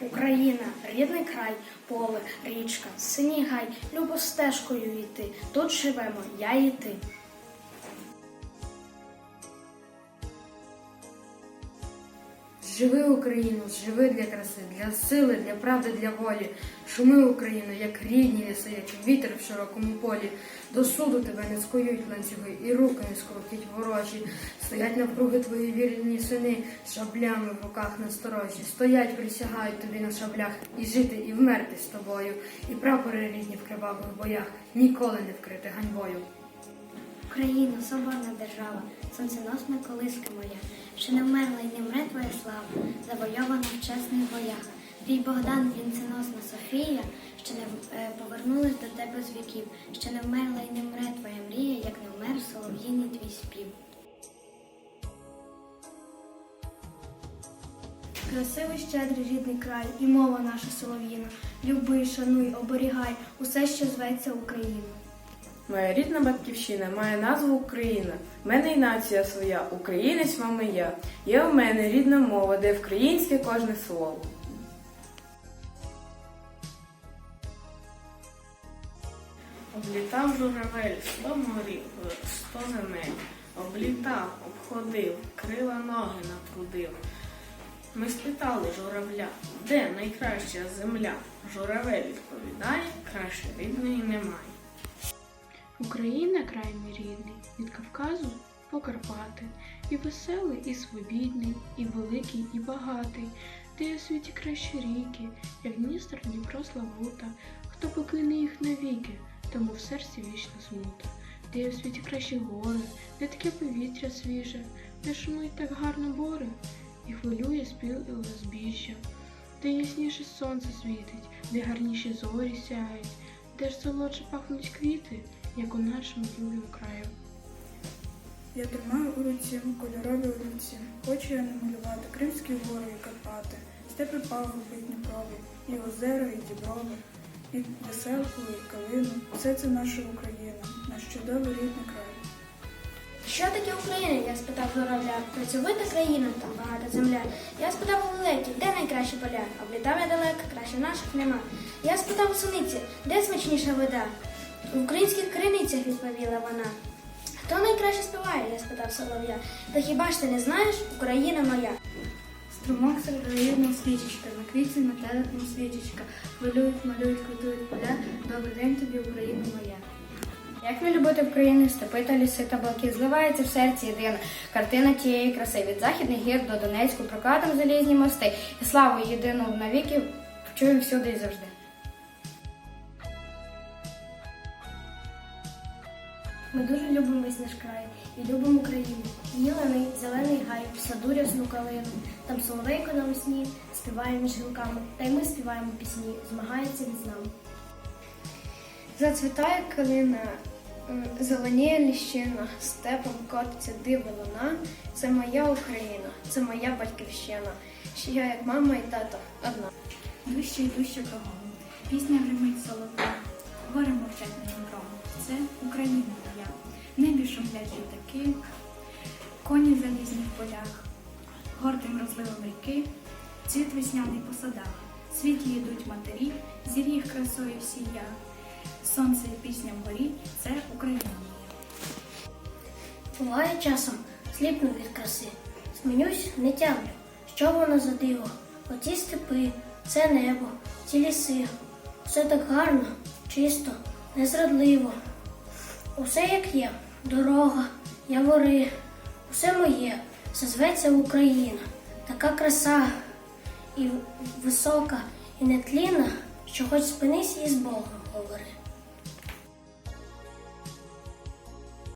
Україна, рідний край, поле, річка, синій гай, любо стежкою йти. Тут живемо, я і ти. Живи Україну, живи для краси, для сили, для правди, для волі. Шуми Україну, як рідні ліси, як вітер в широкому полі. До суду тебе не скоюють ланцюги, і руки не скрутять ворожі. Стоять навкруги твої вірні сини, з шаблями в руках насторожі. Стоять, присягають тобі на шаблях, і жити, і вмерти з тобою. І прапори рідні в кривавих боях ніколи не вкрити ганьбою. Україна, соборна держава, сонценосна колиска моя, що не вмерла й не вмре твоя слава, завойована в чесних боях. Твій Богдан, вінценосна Софія, що не е, повернулась до тебе з віків, що не вмерла й не вмре твоя мрія, як не вмер солов'їний твій спів. Красивий щедрий рідний край, і мова наша солов'їна. Люби, шануй, оберігай усе, що зветься Україна. Моя рідна батьківщина має назву Україна. В мене і нація своя, українець мами я. Є в мене рідна мова, де українське кожне слово. Облітав журавель сто морів, сто земель. Облітав, обходив, крила ноги натрудив. Ми спитали журавля, де найкраща земля? Журавель відповідає, краще рідної немає. Україна край мій рідний, від Кавказу по Карпати, і веселий, і свобідний, і великий, і багатий, де в світі кращі ріки, як Дністр, Дніпро, Славута, хто покине їх навіки, тому в серці вічна смута, де в світі кращі гори, де таке повітря свіже, де шумить так гарно бори, і хвилює спіл і лозбіжжя, де ясніше сонце світить, де гарніші зорі сяють, де ж солодше пахнуть квіти, як у нашому любим краю. Я тримаю у руці кольорові руці. Хочу я намалювати Кримські гори і Карпати, степи пагорби і Дніпрові, і озера, і діброви, і веселку, і калину. Все це наша Україна, наш чудовий рідний край. Що таке Україна? Я спитав журавля. Працьовита країна, там багата земля. Я спитав у великий, де найкращі поля? Облітав я далеко, краще наших нема. Я спитав у суниці, де смачніша вода? В українських криницях відповіла вона. Хто найкраще співає? Я спитав солов'я. Та хіба ж ти не знаєш? Україна моя. Струмок середовідна свічечка, на квітці на телефон свічечка. Хвилюють, малюють, квітують поля. Добрий день тобі, Україна моя. Як не любити Україну, степи та ліси та балки, зливається в серці єдина картина тієї краси від західних гір до Донецьку, прокатом залізні мости, і славу єдину навіки почую всюди і завжди. Ми дуже любимо весь наш край і любимо Україну. Їлений, зелений гай, в саду рясну калину. Там соловейко навесні співає між гілками, та й ми співаємо пісні, змагається він з нами. Зацвітає калина, зеленіє ліщина, степом котиться диво луна. Це моя Україна, це моя батьківщина. Ще я, як мама і тато, одна. Дужче й дужче кругом. Пісня гримить солов'я, гори мовчать над Дніпром. Це Україна моя. Небі шумлять літаки, коні в полях, гордим розливом ріки, цвіт весняний по садах. Світлі йдуть матері, зір їх красою сія. Сонце і пісня вгорі це Україна моя. Буває часом сліпну від краси. Змінюсь, не тямлю, що воно за диво. Оці степи, це небо, ці ліси. Все так гарно, чисто, незрадливо. Усе як є, дорога, явори, усе моє, все зветься Україна. Така краса і висока, і нетліна, що хоч спинись і з Богом говори.